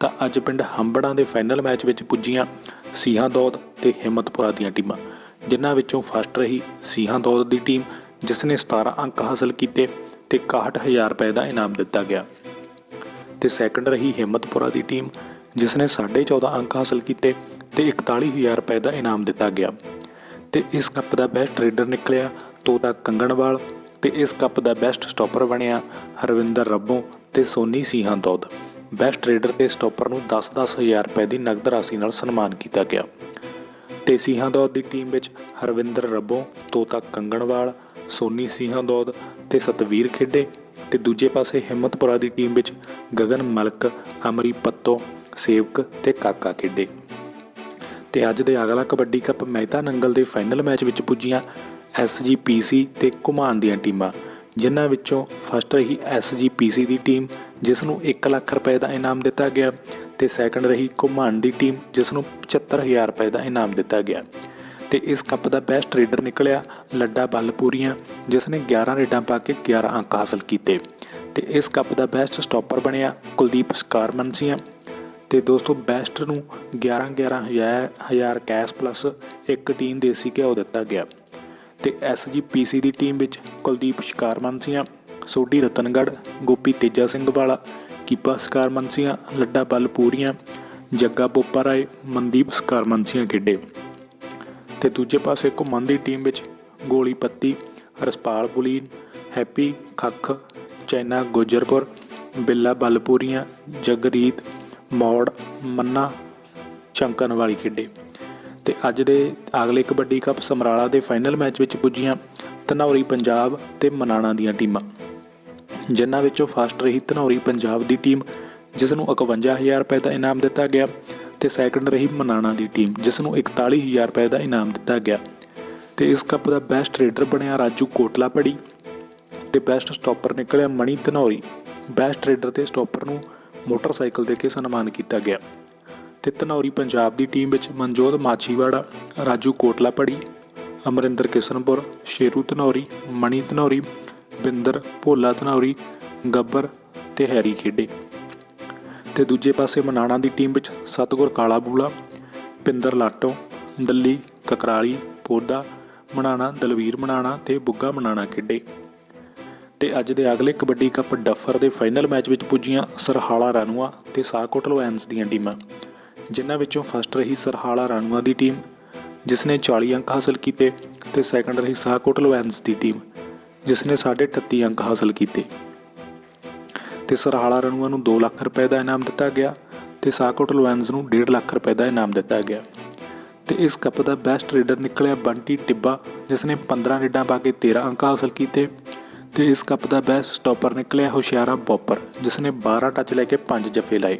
ਤਾਂ ਅੱਜ ਪਿੰਡ ਹੰਬੜਾਂ ਦੇ ਫਾਈਨਲ ਮੈਚ ਵਿੱਚ ਪੁੱਜੀਆਂ ਸੀਹਾਂ ਦੌਦ ਤੇ ਹਿੰਮਤਪੁਰਾ ਦੀਆਂ ਟੀਮਾਂ। ਜਿਨ੍ਹਾਂ ਵਿੱਚੋਂ ਫਸਟ ਰਹੀ ਸੀਹਾਂ ਦੌਦ ਦੀ ਟੀਮ ਜਿਸ ਨੇ 17 ਅੰਕ ਹਾਸਲ ਕੀਤੇ ਤੇ 61000 ਰੁਪਏ ਦਾ ਇਨਾਮ ਦਿੱਤਾ ਗਿਆ। ਤੇ ਸੈਕੰਡ ਰਹੀ ਹਿੰਮਤਪੁਰਾ ਦੀ ਟੀਮ ਜਿਸ ਨੇ 14.5 ਅੰਕ ਹਾਸਲ ਕੀਤੇ ਤੇ 41000 ਰੁਪਏ ਦਾ ਇਨਾਮ ਦਿੱਤਾ ਗਿਆ। ਤੇ ਇਸ ਕੱਪ ਦਾ ਬੈਸਟ ਟ੍ਰੇਡਰ ਨਿਕਲਿਆ ਤੋਤਾ ਕੰਗਣਵਾਲ ਤੇ ਇਸ ਕੱਪ ਦਾ ਬੈਸਟ ਸਟਾਪਰ ਬਣਿਆ ਹਰਵਿੰਦਰ ਰੱਬੋਂ ਤੇ ਸੋਨੀ ਸੀਹਾਂ ਦੌਦ। ਬੈਸਟ ਟ੍ਰੇਡਰ ਤੇ ਸਟਾਪਰ ਨੂੰ 10-10000 ਰੁਪਏ ਦੀ ਨਗਦ ਰਾਸ਼ੀ ਨਾਲ ਸਨਮਾਨ ਕੀਤਾ ਗਿਆ। ਤੇ ਸੀਹਾਂ ਦੌਦ ਦੀ ਟੀਮ ਵਿੱਚ ਹਰਵਿੰਦਰ ਰੱਬੋ, ਤੋਤਾ ਕੰਗਣਵਾਲ, ਸੋਨੀ ਸੀਹਾਂ ਦੌਦ ਤੇ ਸਤਵੀਰ ਖੇਡੇ ਤੇ ਦੂਜੇ ਪਾਸੇ ਹਿੰਮਤਪੁਰਾ ਦੀ ਟੀਮ ਵਿੱਚ ਗਗਨ ਮਲਕ, ਅਮਰੀ ਪੱਤੋ, ਸੇਵਕ ਤੇ ਕਾਕਾ ਖੇਡੇ। ਤੇ ਅੱਜ ਦੇ ਅਗਲਾ ਕਬੱਡੀ ਕੱਪ ਮਹਿਤਾ ਨੰਗਲ ਦੇ ਫਾਈਨਲ ਮੈਚ ਵਿੱਚ ਪੁੱਜੀਆਂ ਐਸਜੀਪੀਸੀ ਤੇ ਘੁਮਾਨ ਦੀਆਂ ਟੀਮਾਂ। ਜਿਨ੍ਹਾਂ ਵਿੱਚੋਂ ਫਸਟ ਰਹੀ ਐਸਜੀਪੀਸੀ ਦੀ ਟੀਮ, ਜਿਸ ਨੂੰ 1 ਲੱਖ ਰੁਪਏ ਦਾ ਇਨਾਮ ਦਿੱਤਾ ਗਿਆ ਤੇ ਸੈਕੰਡ ਰਹੀ ਘੁਮਾਨ ਦੀ ਟੀਮ, ਜਿਸ ਨੂੰ 75000 ਰੁਪਏ ਦਾ ਇਨਾਮ ਦਿੱਤਾ ਗਿਆ। ਤੇ ਇਸ ਕੱਪ ਦਾ ਬੈਸਟ ਰੇਡਰ ਨਿਕਲਿਆ ਲੱਡਾ ਬੱਲਪੂਰੀਆਂ, ਜਿਸ ਨੇ 11 ਰੇਡਾਂ ਪਾ ਕੇ 11 ਅੰਕ ਹਾਸਲ ਕੀਤੇ। ਤੇ ਇਸ ਕੱਪ ਦਾ ਬੈਸਟ ਸਟਾਪਰ ਬਣਿਆ ਕੁਲਦੀਪ ਸਕਾਰਮਨਸੀਆ ਤੇ ਦੋਸਤੋ ਬੈਸਟ ਨੂੰ 11 11 ਹਜ਼ਾਰ ਹਜ਼ਾਰ ਕੈਸ਼ ਪਲੱਸ ਇੱਕ ਟੀਮ ਦੇਸੀ ਘਿਓ ਦਿੱਤਾ ਗਿਆ। ਤੇ ਐਸਜੀਪੀਸੀ ਦੀ ਟੀਮ ਵਿੱਚ ਕੁਲਦੀਪ ਸ਼ਿਕਾਰਮਨਸੀਆਂ ਸੋਢੀ ਰਤਨਗੜ੍ਹ, ਗੋਪੀ ਤੇਜਾ ਸਿੰਘ ਵਾਲਾ, ਕੀਪਾ ਸ਼ਿਕਾਰਮਨਸੀਆਂ ਲੱਡਾ ਬਲਪੂਰੀਆਂ ਜੱਗਾ ਬੋਪਾ ਰਾਏ, ਮਨਦੀਪ ਸ਼ਿਕਾਰਮਨਸੀਆਂ ਖੇਡੇ। ਤੇ ਦੂਜੇ ਪਾਸੇ ਘੁੰਮਣ ਦੀ ਟੀਮ ਵਿੱਚ ਗੋਲੀ ਪੱਤੀ, ਰਸਪਾਲ ਬੁਲੀਨ, ਹੈਪੀ ਖੱਖ, ਚੈਨਾ ਗੁਜਰਪੁਰ ਬਿੱਲਾ ਬਲਪੂਰੀਆਂ ਜਗਰੀਤ, ਮੌੜ, ਮੰਨਾ, ਚੰਕਨ ਵਾਲੀ ਖੇਡੇ। ਤੇ ਅੱਜ ਦੇ ਅਗਲੇ ਕਬੱਡੀ ਕੱਪ ਸਮਰਾਲਾ ਦੇ ਫਾਈਨਲ ਮੈਚ ਵਿੱਚ ਪੁੱਜੀਆਂ ਧਨੌਰੀ ਪੰਜਾਬ ਤੇ ਮਨਾਣਾ ਦੀਆਂ ਟੀਮਾਂ। ਜਿਨ੍ਹਾਂ ਵਿੱਚੋਂ ਫਸਟ ਰਹੀ ਧਨੌਰੀ ਪੰਜਾਬ ਦੀ ਟੀਮ ਜਿਸ ਨੂੰ 51000 ਰੁਪਏ ਦਾ ਇਨਾਮ ਦਿੱਤਾ ਗਿਆ ਤੇ ਸੈਕੰਡ ਰਹੀ ਮਨਾਣਾ ਦੀ ਟੀਮ ਜਿਸ ਨੂੰ 41000 ਰੁਪਏ ਦਾ ਇਨਾਮ ਦਿੱਤਾ ਗਿਆ। ਤੇ ਇਸ ਕੱਪ ਦਾ ਬੈਸਟ ਰੇਡਰ ਬਣਿਆ ਰਾਜੂ ਕੋਟਲਾ ਪੜੀ ਤੇ ਬੈਸਟ ਸਟਾਪਰ ਨਿਕਲਿਆ ਮਣੀ ਧਨੌਰੀ। ਬੈਸਟ ਰੇਡਰ ਤੇ ਸਟਾਪਰ ਨੂੰ ਮੋਟਰਸਾਈਕਲ ਦੇ ਕੇ ਸਨਮਾਨ ਕੀਤਾ ਗਿਆ। ਤੇ ਧਨੌਰੀ ਪੰਜਾਬ ਦੀ ਟੀਮ ਵਿੱਚ ਮਨਜੋਤ ਮਾਛੀਵਾੜਾ, ਰਾਜੂ ਕੋਟਲਾ ਪੜੀ ਅਮਰਿੰਦਰ ਕਿਸ਼ਨਪੁਰ, ਸ਼ੇਰੂ ਧਨੌਰੀ, ਮਣੀ ਧਨੌਰੀ, ਬਿੰਦਰ ਭੋਲਾ ਧਨੌਰੀ, ਗੱਬਰ ਤੇ ਹੈਰੀ ਖੇਡੇ। ਤੇ ਦੂਜੇ ਪਾਸੇ ਮਨਾਣਾ ਦੀ ਟੀਮ ਵਿੱਚ ਸਤਗੁਰ ਕਾਲਾ ਬੂਲਾ ਪਿੰਦਰ ਲਾਟੋ ਦੱਲੀ ਕਕਰਾਲੀ ਪੋਦਾ ਮਨਾਣਾ, ਦਲਵੀਰ ਮਨਾਣਾ ਤੇ ਬੁੱਗਾ ਮਨਾਣਾ ਖੇਡੇ। ਤੇ ਅੱਜ ਦੇ ਅਗਲੇ ਕਬੱਡੀ ਕੱਪ ਡਫਰ ਦੇ ਫਾਈਨਲ ਮੈਚ ਵਿੱਚ ਪੁੱਜੀਆਂ ਸਰਹਾਲਾ ਰਾਨੂਆ ਤੇ ਸਾਕੋਟ ਲੋਐਂਸ ਦੀਆਂ ਟੀਮਾਂ। ਜਿਨ੍ਹਾਂ ਵਿੱਚੋਂ ਫਸਟ ਰਹੀ ਸਰਹਾਲਾ ਰਾਨੂਆ ਦੀ ਟੀਮ ਜਿਸ ਨੇ 40 ਅੰਕ ਹਾਸਲ ਕੀਤੇ ਤੇ ਸੈਕੰਡ ਰਹੀ ਸਾਕੋਟ ਲੋਐਂਸ ਦੀ ਟੀਮ ਜਿਸ ਨੇ 38 ਅੰਕ ਹਾਸਲ ਕੀਤੇ। ਤੇ ਸਰਹਾਲਾ ਰਾਨੂਆ ਨੂੰ 2 ਲੱਖ ਰੁਪਏ ਦਾ ਇਨਾਮ ਦਿੱਤਾ ਗਿਆ ਤੇ ਸਾਕੋਟ ਲੋਐਂਸ ਨੂੰ 1.5 ਲੱਖ ਰੁਪਏ ਦਾ ਇਨਾਮ ਦਿੱਤਾ ਗਿਆ। ਤੇ ਇਸ ਕੱਪ ਦਾ ਬੈਸਟ ਰੇਡਰ ਨਿਕਲਿਆ ਬੰਟੀ ਟਿੱਬਾ ਜਿਸ ਨੇ 15 ਰੇਡਾਂ ਪਾ ਕੇ 13 ਅੰਕ ਹਾਸਲ ਕੀਤੇ। ਤੇ ਇਸ ਕੱਪ ਦਾ ਬੈਸਟ ਸਟਾਪਰ ਨਿਕਲਿਆ ਹੁਸ਼ਿਆਰਾ ਬੋਪਰ ਜਿਸ ਨੇ 12 ਟੱਚ ਲੈ ਕੇ 5 ਜਫੇ ਲਾਏ।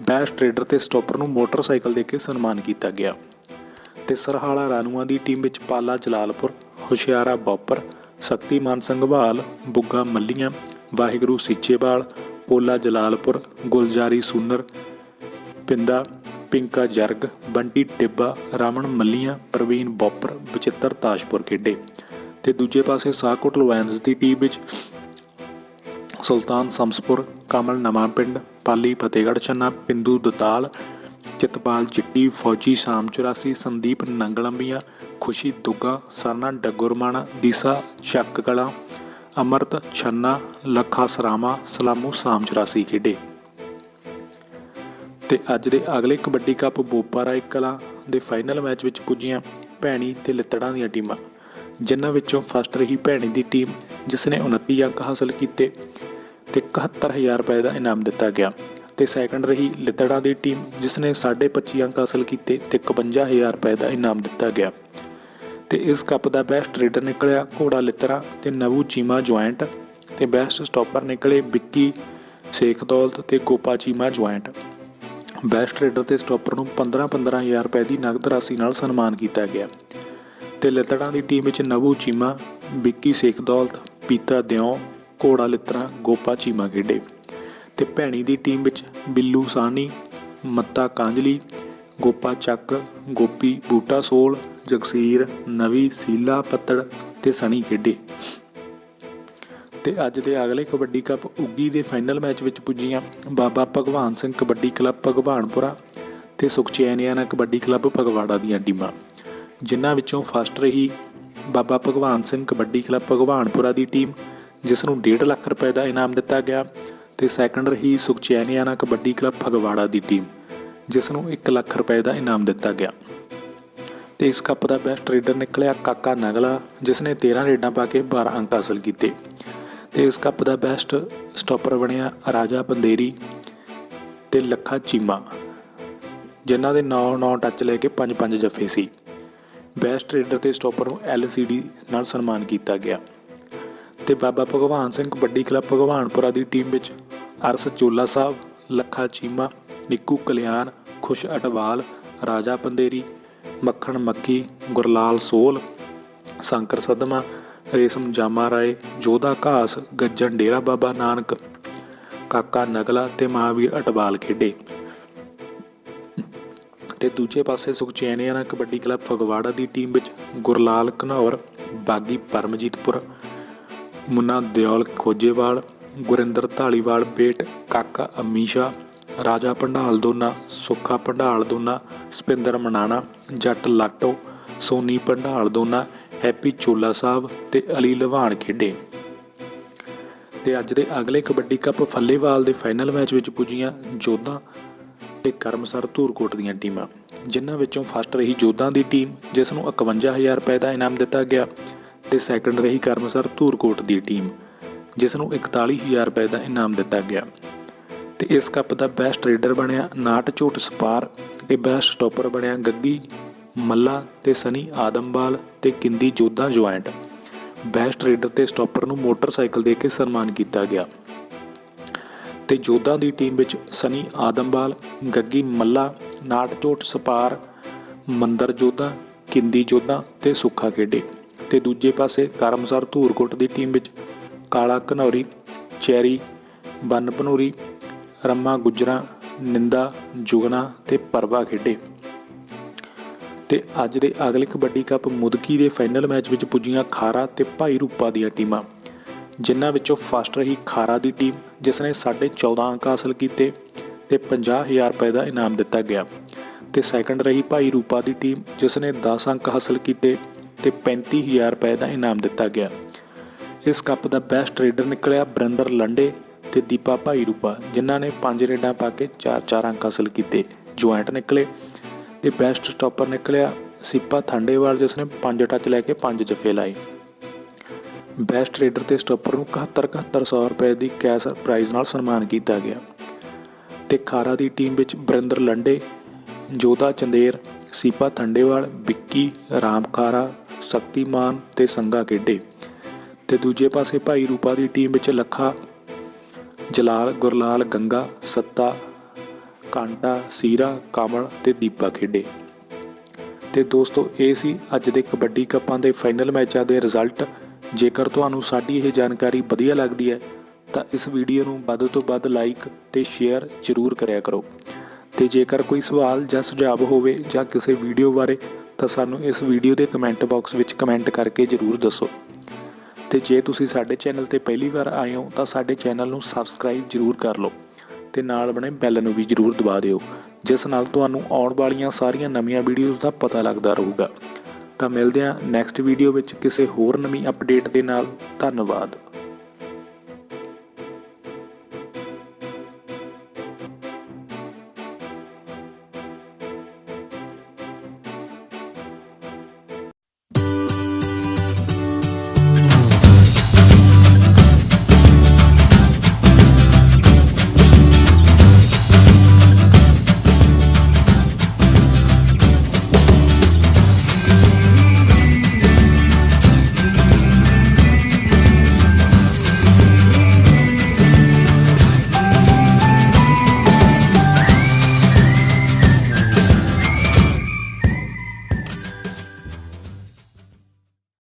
ਬੈਸਟ ਟ੍ਰੇਡਰ ਤੇ ਸਟਾਪਰ ਨੂੰ ਮੋਟਰਸਾਈਕਲ ਦੇ ਕੇ ਸਨਮਾਨ ਕੀਤਾ ਗਿਆ ਤੇ ਸਰਹਾਲਾ ਰਾਨੂਆ ਦੀ ਟੀਮ ਵਿੱਚ ਪਾਲਾ ਜਲਾਲਪੁਰ, ਹੁਸ਼ਿਆਰਾ ਬੋਪਰ, ਸ਼ਕਤੀਮਾਨ ਸੰਘਵਾਲ, ਬੁੱਗਾ ਮੱਲੀਆਂ, ਵਾਹਿਗੁਰੂ ਸੀਚੇਵਾਲ, ਪੋਲਾ ਜਲਾਲਪੁਰ, ਗੁਲਜਾਰੀ ਸੂਨਰ, ਪਿੰਦਾ, ਪਿੰਕਾ ਜਰਗ, ਬੰਟੀ ਟਿੱਬਾ ਰਾਮਣ ਮੱਲੀਆਂ, ਪ੍ਰਵੀਨ ਬੋਪਰ, ਬਚਿੱਤਰ ਤਾਸ਼ਪੁਰ ਖੇਡੇ ਤੇ ਦੂਜੇ ਪਾਸੇ ਸਾਕੋਟ ਲੋਐਂਸ ਦੀ ਟੀਮ ਵਿੱਚ ਸੁਲਤਾਨ ਸਮਸਪੁਰ, ਕਮਲ ਨਵਾਂ ਪਿੰਡ ਪਾਲੀ ਫਤਿਹਗੜ੍ਹ ਛੰਨਾ ਪਿੰਦੂ ਦਤਾਲ, ਚਿਤਪਾਲ ਚਿੱਟੀ, ਫੌਜੀ ਸ਼ਾਮ 84 ਸੰਦੀਪ ਨੰਗਲੰਬੀਆਂ, ਖੁਸ਼ੀ ਦੁੱਗਾ, ਸਰਨਾ ਡੱਗੁਰਮਾਣਾ, ਦੀਸਾ ਚੱਕ ਕਲਾ ਅਮਰਤ ਛੰਨਾ, ਲੱਖਾ ਸਰਾਮਾ, ਸਲਾਮੂ ਸ਼ਾਮ 84 ਖੇਡੇ। ਤੇ ਅੱਜ ਦੇ ਅਗਲੇ ਕਬੱਡੀ ਕੱਪ ਬੋਪਾ ਰਾਏ ਕਲਾਂ ਦੇ ਫਾਈਨਲ ਮੈਚ ਵਿੱਚ ਪੁੱਜੀਆਂ ਭੈਣੀ ਤੇ ਲਿੱਤੜਾਂ ਦੀਆਂ ਟੀਮਾਂ, ਜਿਨ੍ਹਾਂ ਵਿੱਚੋਂ ਫਸਟ ਰਹੀ ਭੈਣੀ ਦੀ ਟੀਮ, ਜਿਸ ਨੇ 29 ਅੰਕ ਹਾਸਲ ਕੀਤੇ ਤੇ 71000 ਰੁਪਏ ਦਾ ਇਨਾਮ ਦਿੱਤਾ ਗਿਆ ਤੇ ਸੈਕੰਡ ਰਹੀ ਲਿੱਤੜਾਂ ਦੀ ਟੀਮ ਜਿਸ ਨੇ 25 ਅੰਕ ਹਾਸਲ ਕੀਤੇ ਤੇ 51000 ਰੁਪਏ ਦਾ ਇਨਾਮ ਦਿੱਤਾ ਗਿਆ। ਤੇ ਇਸ ਕੱਪ ਦਾ ਬੈਸਟ ਰੇਡਰ ਨਿਕਲਿਆ ਘੋੜਾ ਲਿੱਤਰਾ ਤੇ ਨਵੂ ਚੀਮਾ ਜੁਆਇੰਟ ਤੇ ਬੈਸਟ ਸਟਾਪਰ ਨਿਕਲੇ ਵਿੱਕੀ ਸੇਖ ਦੌਲਤ ਤੇ Gopa Cheema joint best trader ਤੇ ਸਟਾਪਰ ਨੂੰ 15-15000 ਰੁਪਏ ਦੀ ਨਗਦ ਰਾਸ਼ੀ ਨਾਲ ਸਨਮਾਨ ਕੀਤਾ ਗਿਆ। ਤੇ ਲਿੱਤੜਾਂ ਦੀ ਟੀਮ ਵਿੱਚ ਨਵੂ ਚੀਮਾ, ਵਿੱਕੀ ਸੇਖ ਦੌਲਤ ਪੀਤਾ ਦਿਓ ਘੋੜਾ ਲਿੱਤਰਾ ਗੋਪਾ ਚੀਮਾ ਖੇਡੇ ਤੇ ਭੈਣੀ ਦੀ ਟੀਮ ਵਿੱਚ ਬਿੱਲੂ ਸਾਨੀ ਮੱਤਾ ਕਾਂਜਲੀ, ਗੋਪਾ ਚੱਕ, ਗੋਪੀ ਬੂਟਾ ਸੋਲ, ਜਗਸੀਰ, ਨਵੀ, ਸੀਲਾ ਪੱਤੜ ਤੇ ਸਣੀ ਖੇਡੇ। ਤੇ ਅੱਜ ਦੇ ਅਗਲੇ ਕਬੱਡੀ ਕੱਪ ਉੱਗੀ ਦੇ ਫਾਈਨਲ ਮੈਚ ਵਿੱਚ ਪੁੱਜੀਆਂ ਬਾਬਾ ਭਗਵਾਨ ਸਿੰਘ ਕਬੱਡੀ ਕਲੱਬ ਭਗਵਾਨਪੁਰਾ ਤੇ ਸੁਖਚੈਨਿਆਨਾ ਕਬੱਡੀ ਕਲੱਬ ਫਗਵਾੜਾ ਦੀਆਂ ਟੀਮਾਂ, ਜਿਨ੍ਹਾਂ ਵਿੱਚੋਂ ਫਸਟ ਰਹੀ ਬਾਬਾ ਭਗਵਾਨ ਸਿੰਘ ਕਬੱਡੀ ਕਲੱਬ ਭਗਵਾਨਪੁਰਾ ਦੀ ਟੀਮ ਜਿਸ ਨੂੰ 1.5 ਲੱਖ ਰੁਪਏ ਦਾ ਇਨਾਮ ਦਿੱਤਾ ਗਿਆ ਤੇ ਸੈਕੰਡ ਰਹੀ ਸੁਖਚੈਨਿਆਨਾ ਕਬੱਡੀ ਕਲੱਬ ਫਗਵਾੜਾ ਦੀ ਟੀਮ ਜਿਸ ਨੂੰ 1 ਲੱਖ ਰੁਪਏ ਦਾ ਇਨਾਮ ਦਿੱਤਾ ਗਿਆ। ਤੇ ਇਸ ਕੱਪ ਦਾ ਬੈਸਟ ਰੇਡਰ ਨਿਕਲਿਆ ਕਾਕਾ ਨਗਲਾ ਜਿਸ ਨੇ 13 ਰੇਡਾਂ ਪਾ ਕੇ 12 ਅੰਕ ਹਾਸਲ ਕੀਤੇ। ਤੇ ਇਸ ਕੱਪ ਦਾ ਬੈਸਟ ਸਟਾਪਰ ਬਣਿਆ ਰਾਜਾ ਬੰਦੇਰੀ ਤੇ ਲੱਖਾ ਚੀਮਾ, ਜਿਨ੍ਹਾਂ ਦੇ 9-9 ਟੱਚ ਲੈ ਕੇ 5-5 ਜੱਫੇ ਸੀ। ਬੈਸਟ ਰੇਡਰ ਤੇ ਸਟਾਪਰ ਨੂੰ LCD ਨਾਲ ਸਨਮਾਨ ਕੀਤਾ ਗਿਆ। ਤੇ ਬਾਬਾ ਭਗਵਾਨ ਸਿੰਘ ਕਬੱਡੀ ਕਲੱਬ ਭਗਵਾਨਪੁਰਾ ਦੀ ਟੀਮ ਵਿੱਚ ਅਰਸ ਚੋਲਾ ਸਾਹਿਬ, ਲੱਖਾ ਚੀਮਾ, ਨਿੱਕੂ ਕਲਿਆਣ, ਖੁਸ਼ ਅਟਵਾਲ, ਰਾਜਾ ਪੰਦੇਰੀ, ਮੱਖਣ ਮੱਕੀ, ਗੁਰਲਾਲ ਸੋਲ, ਸ਼ੰਕਰ ਸਦਮਾ, ਰੇਸ਼ਮ ਜਾਮਾ ਰਾਏ, ਜੋਧਾ ਘਾਸ, ਗੱਜਣ ਡੇਰਾ ਬਾਬਾ ਨਾਨਕ, ਕਾਕਾ ਨਗਲਾ ਤੇ ਮਹਾਵੀਰ ਅਟਵਾਲ ਖੇਡੇ। ਤੇ ਦੂਜੇ ਪਾਸੇ ਸੁਖਚੈਨਿਆਨਾ ਕਬੱਡੀ ਕਲੱਬ ਫਗਵਾੜਾ ਦੀ ਟੀਮ ਵਿੱਚ ਗੁਰਲਾਲ ਘਨੌਰ, ਬਾਗੀ ਪਰਮਜੀਤਪੁਰ ਮੁੰਨਾ ਦਿਓਲ ਖੋਜੇਵਾਲ, ਗੁਰਿੰਦਰ ਢਾਲੀਵਾਲ ਬੇਟ, ਕਾਕਾ ਅਮੀਸ਼ਾ, ਰਾਜਾ ਭੰਡਾਲ ਦੋਨਾ, ਸੁੱਖਾ ਭੰਡਾਲ ਦੋਨਾ, ਸਪਿੰਦਰ ਮਨਾਣਾ, ਜੱਟ ਲਾਟੋ, ਸੋਨੀ ਭੰਡਾਲ ਦੋਨਾ, ਹੈਪੀ ਚੋਲਾ ਸਾਹਿਬ ਤੇ ਅਲੀ ਲਵਾਨ ਖੇਡੇ। ਤੇ ਅੱਜ ਦੇ ਅਗਲੇ ਕਬੱਡੀ ਕੱਪ ਫੱਲੇਵਾਲ ਦੇ ਫਾਈਨਲ ਮੈਚ ਵਿੱਚ ਪੁੱਜੀਆਂ ਜੋਧਾ ਤੇ ਕਰਮਸਰ ਧੂਰਕੋਟ ਦੀਆਂ ਟੀਮਾਂ, ਜਿਨ੍ਹਾਂ ਵਿੱਚੋਂ ਫਸਟ ਰਹੀ ਜੋਧਾਂ ਦੀ ਟੀਮ, ਜਿਸ ਨੂੰ 51000 ਰੁਪਏ ਦਾ ਇਨਾਮ ਦਿੱਤਾ ਗਿਆ। ਤੇ ਸੈਕੰਡ ਰਹੀ ਕਰਮਸਰ ਧੂਰਕੋਟ ਦੀ ਟੀਮ ਜਿਸ ਨੂੰ 41000 ਰੁਪਏ ਦਾ ਇਨਾਮ ਦਿੱਤਾ ਗਿਆ। ਤੇ ਇਸ ਕੱਪ ਦਾ ਬੈਸਟ ਰੇਡਰ ਬਣਿਆ ਨਾਟ ਝੋਟ ਸਪਾਰ ਤੇ ਬੈਸਟ ਸਟਾਪਰ ਬਣਿਆ ਗੱਗੀ, ਮੱਲਾ ਤੇ ਸਨੀ ਆਦਮਵਾਲ ਤੇ Kindi Jodha joint best raider ਤੇ ਸਟਾਪਰ ਨੂੰ ਮੋਟਰਸਾਈਕਲ ਦੇ ਕੇ ਸਨਮਾਨ ਕੀਤਾ ਗਿਆ। ਤੇ ਜੋਧਾ ਦੀ ਟੀਮ ਵਿੱਚ ਸਨੀ ਆਦਮਵਾਲ ਗੱਗੀ, ਮੱਲਾ, ਨਾਟ ਝੋਟ ਸਪਾਰ, ਮੰਦਰ ਜੋਧਾ, ਕਿੰਦੀ ਜੋਧਾ ਤੇ ਸੁੱਖਾ ਖੇਡੇ। ਤੇ ਦੂਜੇ ਪਾਸੇ ਕਰਮਸਰ ਧੂਰਕੋਟ ਦੀ ਟੀਮ ਵਿੱਚ ਕਾਲਾ ਘਨੌਰੀ, ਚੈਰੀ ਬੰਨ ਭਨੂਰੀ ਰੰਮਾ ਗੁਜਰਾ, ਨਿੰਦਾ, ਜੁਗਨਾ ਤੇ ਪਰਵਾ ਖੇਡੇ। ਤੇ ਅੱਜ ਦੇ ਅਗਲੇ ਕਬੱਡੀ ਕੱਪ ਮੁਦਕੀ ਦੇ ਫਾਈਨਲ ਮੈਚ ਵਿੱਚ ਪੁੱਜੀਆਂ ਖਾਰਾ ਤੇ ਭਾਈ ਰੂਪਾ ਦੀਆਂ ਟੀਮਾਂ, ਜਿਨ੍ਹਾਂ ਵਿੱਚੋਂ ਫਸਟ ਰਹੀ ਖਾਰਾ ਦੀ ਟੀਮ ਜਿਸ ਨੇ 14.5 ਅੰਕ ਹਾਸਲ ਕੀਤੇ ਤੇ 50000 ਰੁਪਏ ਦਾ ਇਨਾਮ ਦਿੱਤਾ ਗਿਆ। ਤੇ ਸੈਕੰਡ ਰਹੀ ਭਾਈ ਰੂਪਾ ਦੀ ਟੀਮ ਜਿਸ ਨੇ 10 ਅੰਕ ਹਾਸਲ ਕੀਤੇ ਤੇ 35000 ਰੁਪਏ ਦਾ ਇਨਾਮ ਦਿੱਤਾ ਗਿਆ। ਇਸ ਕੱਪ ਦਾ ਬੈਸਟ ਰੇਡਰ ਨਿਕਲਿਆ ਬਰਿੰਦਰ ਲੰਡੇ ਤੇ ਦੀਪਾ ਭਾਈ ਰੂਪਾ ਜਿਨ੍ਹਾਂ ਨੇ 5 ਰੇਡਾਂ ਪਾ ਕੇ 4-4 ਅੰਕ ਹਾਸਲ ਕੀਤੇ। ਜੁਆਇੰਟ ਨਿਕਲੇ ਤੇ ਬੈਸਟ ਸਟਾਪਰ ਨਿਕਲਿਆ ਸਿੱਪਾ ਥੰਡੇਵਾਲ, ਜਿਸ ਨੇ 5 ਟੱਚ ਲੈ ਕੇ 5 ਜਫੇ ਲਾਏ। ਬੈਸਟ ਰੇਡਰ ਤੇ ਸਟਾਪਰ ਨੂੰ 71 7100 ਰੁਪਏ ਦੀ ਕੈਸ਼ ਪ੍ਰਾਈਜ਼ ਨਾਲ ਸਨਮਾਨ ਕੀਤਾ ਗਿਆ। ਤੇ ਖਾਰਾ ਦੀ ਟੀਮ ਵਿੱਚ ਬਰਿੰਦਰ ਲੰਡੇ, ਜੋਧਾ ਚੰਦੇਰ, ਸੀਪਾ ਥੰਡੇਵਾਲ, ਵਿੱਕੀ, ਰਾਮ ਖਾਰਾ ਸ਼ਕਤੀਮਾਨ ਤੇ ਸੰਗਾ ਖੇਡੇ ਤੇ ਦੂਜੇ ਪਾਸੇ ਭਾਈ ਰੂਪਾ ਦੀ ਟੀਮ ਵਿੱਚ ਲੱਖਾ, ਜਲਾਲ, ਗੁਰਲਾਲ, ਗੰਗਾ, ਸੱਤਾ, ਕਾਂਟਾ, ਸੀਰਾ, ਕਮਲ ਤੇ ਦੀਪਾ ਖੇਡੇ। ਤੇ ਦੋਸਤੋ, ਇਹ ਸੀ ਅੱਜ ਦੇ ਕਬੱਡੀ ਕੱਪਾਂ ਦੇ ਫਾਈਨਲ ਮੈਚਾਂ ਦੇ ਰਿਜ਼ਲਟ। ਜੇਕਰ ਤੁਹਾਨੂੰ ਸਾਡੀ ਇਹ ਜਾਣਕਾਰੀ ਵਧੀਆ ਲੱਗਦੀ ਹੈ, ਤਾਂ ਇਸ ਵੀਡੀਓ ਨੂੰ ਵੱਧ ਤੋਂ ਵੱਧ ਲਾਈਕ ਤੇ ਸ਼ੇਅਰ ਜ਼ਰੂਰ ਕਰਿਆ ਕਰੋ। ਤੇ ਜੇਕਰ ਕੋਈ ਸਵਾਲ ਜਾਂ ਸੁਝਾਅ ਹੋਵੇ ਜਾਂ ਕਿਸੇ ਵੀਡੀਓ ਬਾਰੇ ਤਾਂ ਸਾਨੂੰ ਇਸ ਵੀਡੀਓ ਦੇ ਕਮੈਂਟ ਬਾਕਸ ਵਿੱਚ ਕਮੈਂਟ ਕਰਕੇ ਜ਼ਰੂਰ ਦੱਸੋ। ਤੇ ਜੇ ਤੁਸੀਂ ਸਾਡੇ ਚੈਨਲ ਤੇ ਪਹਿਲੀ ਵਾਰ ਆਏ ਹੋ, ਤਾਂ ਸਾਡੇ ਚੈਨਲ ਨੂੰ ਸਬਸਕ੍ਰਾਈਬ ਜ਼ਰੂਰ ਕਰ ਲਓ ਤੇ ਨਾਲ ਬਣੇ ਬੈਲ ਨੂੰ ਵੀ ਜ਼ਰੂਰ ਦਬਾ ਦਿਓ, ਜਿਸ ਨਾਲ ਤੁਹਾਨੂੰ ਆਉਣ ਵਾਲੀਆਂ ਸਾਰੀਆਂ ਨਵੀਆਂ ਵੀਡੀਓਜ਼ ਦਾ ਪਤਾ ਲੱਗਦਾ ਰਹੂਗਾ। ਤਾਂ ਮਿਲਦੇ ਹਾਂ ਨੈਕਸਟ ਵੀਡੀਓ ਵਿੱਚ ਕਿਸੇ ਹੋਰ ਨਵੀਂ ਅਪਡੇਟ ਦੇ ਨਾਲ। ਧੰਨਵਾਦ।